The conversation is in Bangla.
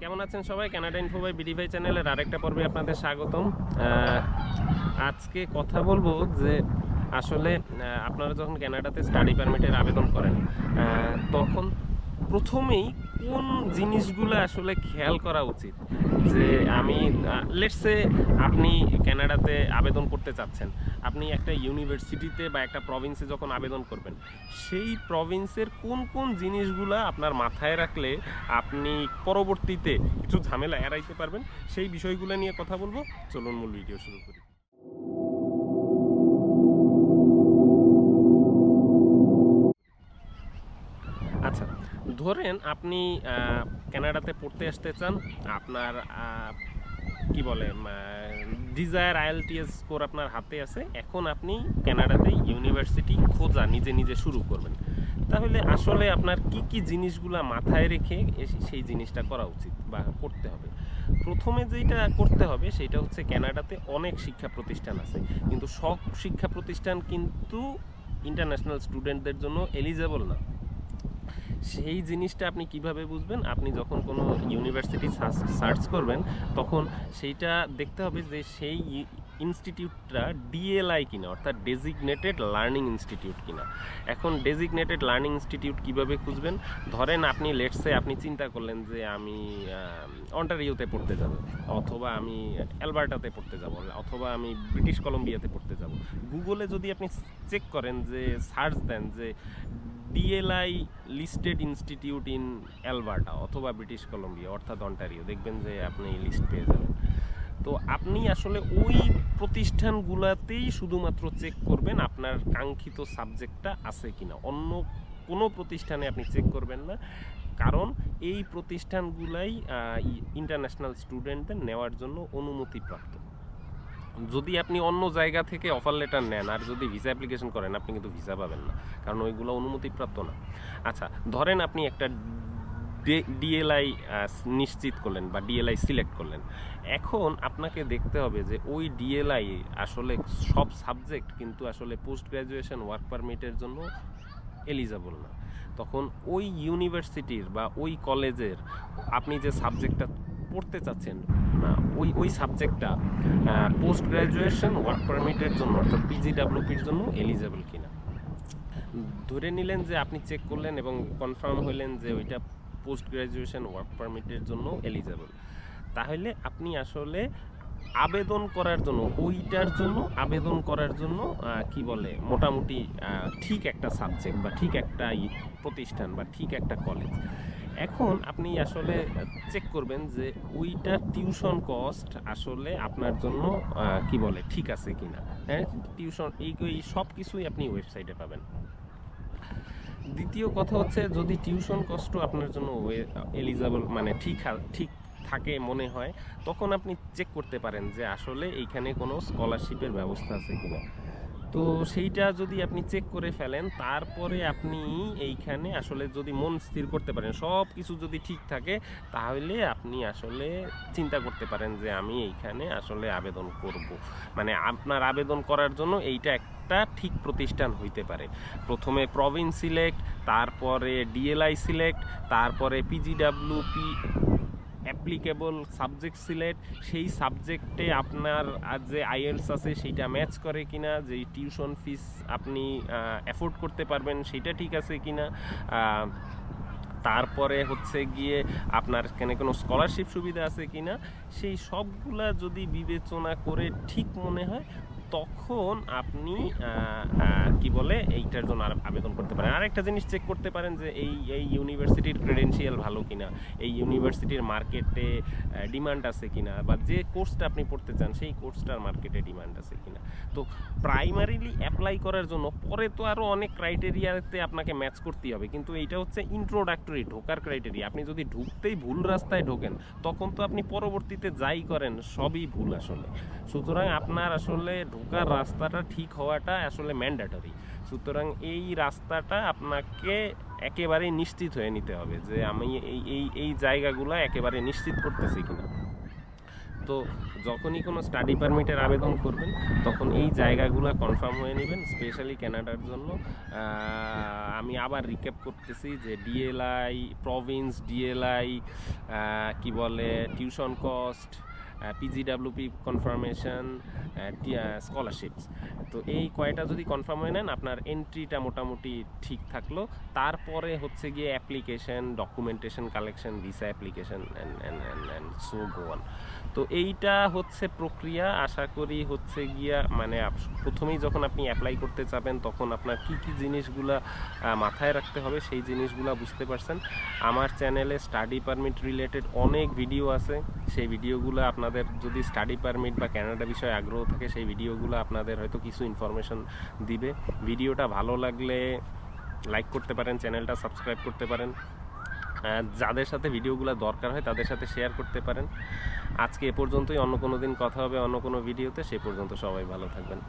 কেমন আছেন সবাই? কানাডা ইনফো বাই বিডিভাই চ্যানেলের আরেকটা পর্বে আপনাদের স্বাগতম। আজকে কথা বলব যে আসলে আপনারা যখন কানাডাতে স্টাডি পারমিটের আবেদন করেন প্রথমেই কোন জিনিসগুলো আসলে খেয়াল করা উচিত? যে আমি লেটসে আপনি কানাডাতে আবেদন করতে চাচ্ছেন, আপনি একটা ইউনিভার্সিটিতে বা একটা প্রভিন্সে যখন আবেদন করবেন, সেই প্রভিন্সের কোন কোন জিনিসগুলো আপনার মাথায় রাখলে আপনি পরবর্তীতে কিছু ঝামেলা এড়াইতে পারবেন? সেই বিষয়গুলো নিয়ে কথা বলব। চলুন মূল ভিডিও শুরু করি। ধরেন আপনি কানাডাতে পড়তে আসতে চান, আপনার কি বলে ডিজায়ার আইএলটিএস স্কোর আপনার হাতে আছে, এখন আপনি কানাডাতে ইউনিভার্সিটি খোঁজা, নিজে নিজে শুরু করবেন। তাহলে আসলে আপনার কি কি জিনিসগুলা মাথায় রেখে সেই জিনিসটা করা উচিত বা করতে হবে। প্রথমে যেটা করতে হবে, সেটা হচ্ছে কানাডাতে অনেক শিক্ষা প্রতিষ্ঠান আছে। কিন্তু সব শিক্ষা প্রতিষ্ঠান কিন্তু ইন্টারন্যাশনাল স্টুডেন্টদের জন্য এলিজেবল না। সেই জিনিসটা আপনি কীভাবে বুঝবেন? আপনি যখন কোনো ইউনিভার্সিটি সার্চ করবেন, তখন সেইটা দেখতে হবে যে সেই ইনস্টিটিউটটা ডিএলআই কিনা, অর্থাৎ ডেজিগনেটেড লার্নিং ইনস্টিটিউট কিনা। এখন ডেজিগনেটেড লার্নিং ইনস্টিটিউট কীভাবে খুঁজবেন? ধরেন আপনি লেটসে আপনি চিন্তা করলেন যে আমি অন্টারিওতে পড়তে যাব, অথবা আমি অ্যালবার্টাতে পড়তে যাব, অথবা আমি ব্রিটিশ কলম্বিয়াতে পড়তে যাব। গুগলে যদি আপনি চেক করেন যে সার্চ দেন যে DLI listed institute in Alberta অথবা ব্রিটিশ কলম্বিয়া অর্থাৎ অন্টারিও দেখবেন যে আপনি লিস্ট পেয়ে যাবেন। তো আপনি আসলে ওই প্রতিষ্ঠানগুলোতেই শুধুমাত্র চেক করবেন আপনার কাঙ্ক্ষিত সাবজেক্টটা আছে কিনা। অন্য কোনো প্রতিষ্ঠানে আপনি চেক করবেন না। কারণ এই প্রতিষ্ঠানগুলাই ইন্টারন্যাশনাল স্টুডেন্টদের নেওয়ার জন্য অনুমতিপ্রাপ্ত। যদি আপনি অন্য জায়গা থেকে অফার লেটার নেন আর যদি ভিসা অ্যাপ্লিকেশন করেন, আপনি কিন্তু ভিসা পাবেন না। কারণ ওইগুলো অনুমতিপ্রাপ্ত না। আচ্ছা ধরেন আপনি একটা ডিএলআই নিশ্চিত করলেন বা ডিএলআই সিলেক্ট করলেন। এখন আপনাকে দেখতে হবে যে ওই ডিএলআই আসলে সব সাবজেক্ট কিন্তু আসলে পোস্ট গ্র্যাজুয়েশন ওয়ার্ক পারমিটের জন্য এলিজেবল না। তখন ওই ইউনিভার্সিটির বা ওই কলেজের আপনি যে সাবজেক্টটা পড়তে চাচ্ছেন, না, ওই ওই সাবজেক্টটা পোস্ট গ্র্যাজুয়েশন ওয়ার্ক পারমিটের জন্য অর্থাৎ পিজিডাব্লিউপির জন্য এলিজেবল কিনা। ধরে নিলেন যে আপনি চেক করলেন এবং কনফার্ম হলেন যে ওইটা পোস্ট গ্র্যাজুয়েশন ওয়ার্ক পারমিটের জন্য এলিজেবল তাহলে আপনি আসলে আবেদন করার জন্য, ওইটার জন্য, আবেদন করার জন্য কি বলে, মোটামুটি ঠিক একটা সাবজেক্ট বা ঠিক একটা প্রতিষ্ঠান বা ঠিক একটা কলেজ এখন আপনি আসলে চেক করবেন যে ওইটার টিউশন কস্ট আসলে আপনার জন্য কি বলে, ঠিক আছে কিনা। হ্যাঁ টিউশন এই সব কিছুই আপনি ওয়েবসাইটে পাবেন। দ্বিতীয় কথা হচ্ছে, যদি টিউশন কষ্ট আপনার জন্য এলিজাবল মানে ঠিক ঠিক থাকে মনে হয়, তখন আপনি চেক করতে পারেন যে আসলে এইখানে কোনো স্কলারশিপের ব্যবস্থা আছে কিনা। তো সেইটা যদি আপনি চেক করে ফেলেন, তারপরে আপনি এইখানে আসলে যদি মন স্থির করতে পারেন সব কিছু যদি ঠিক থাকে, তাহলে আপনি আসলে চিন্তা করতে পারেন যে আমি এইখানে আসলে আবেদন করব। মানে আপনার আবেদন করার জন্য এইটা একটা ঠিক প্রতিষ্ঠান হইতে পারে। প্রথমে প্রভিন্স সিলেক্ট তারপরে ডিএলআই সিলেক্ট তারপরে পিজিডাব্লিউপি অ্যাপ্লিকেবল সাবজেক্ট সিলেক্ট সেই সাবজেক্টে আপনার আর যে আইএলস আছে সেইটা ম্যাচ করে কিনা যে টিউশন ফিস আপনি অ্যাফোর্ড করতে পারবেন সেটা ঠিক আছে কিনা আহ, তারপরে হচ্ছে গিয়ে আপনার এখানে কোনো স্কলারশিপ সুবিধা আছে কিনা সেই সবগুলা যদি বিবেচনা করে ঠিক মনে হয় তখন আপনি কি বলে, এইটার জন্য আর আবেদন করতে পারেন। আরেকটা জিনিস চেক করতে পারেন যে এই এই ইউনিভার্সিটির ক্রেডেন্সিয়াল ভালো কিনা, এই ইউনিভার্সিটির মার্কেটে ডিমান্ড আছে কিনা, বা যে কোর্সটা আপনি পড়তে চান, সেই কোর্সটার মার্কেটে ডিমান্ড আছে কিনা। তো প্রাইমারিলি অ্যাপ্লাই করার জন্য, পরে তো আরও অনেক ক্রাইটেরিয়াতে আপনাকে ম্যাচ করতেই হবে, কিন্তু এইটা হচ্ছে ইন্ট্রোডাক্টরি ঢোকার ক্রাইটেরিয়া আপনি যদি ঢুকতেই ভুল রাস্তায় ঢোকেন, তখন তো আপনি পরবর্তীতে যাই করেন, সবই ভুল আসলে। সুতরাং আপনার আসলে ঢোকার রাস্তাটা ঠিক হওয়াটা আসলে ম্যান্ডেটরি সুতরাং এই রাস্তাটা আপনাকে একেবারে নিশ্চিত হয়ে নিতে হবে যে আমি এই এই এই জায়গাগুলো একেবারে নিশ্চিত করতেছি কিনা। তো যখনই কোনো স্টাডি পারমিটের আবেদন করবেন তখন এই জায়গাগুলো কনফার্ম হয়ে নেবেন স্পেশালি কানাডার জন্য। আমি আবার রিক্যাপ করতেছি যে ডিএলআই প্রভিন্স ডিএলআই কি বলে tuition cost PGWP confirmation scholarships তো এই কয়টা যদি কনফার্ম হয়ে নেন, আপনার এন্ট্রিটা মোটামুটি ঠিক থাকল। তারপরে হচ্ছে গিয়ে application documentation collection visa application and so Goan তো এইটা হচ্ছে প্রক্রিয়া। আশা করি হচ্ছে গিয়া মানে প্রথমেই যখন আপনি অ্যাপ্লাই করতে চাবেন তখন আপনার কি কি জিনিসগুলা মাথায় রাখতে হবে, সেই জিনিসগুলা বুঝতে পারছেন। আমার চ্যানেলে স্টাডি পারমিট রিলেটেড অনেক ভিডিও আছে। সেই ভিডিওগুলো আপনাদের যদি স্টাডি পারমিট বা ক্যানাডা বিষয়ে আগ্রহ থাকে, সেই ভিডিওগুলো আপনাদের হয়তো কিছু ইনফরমেশন দিবে। ভিডিওটা ভালো লাগলে লাইক করতে পারেন চ্যানেলটা সাবস্ক্রাইব করতে পারেন। যাদের সাথে ভিডিওগুলো দরকার হয়, তাদের সাথে শেয়ার করতে পারেন। আজকে এ পর্যন্তই, অন্য কোনো দিন কথা হবে অন্য কোনো ভিডিওতে সে পর্যন্ত সবাই ভালো থাকবেন।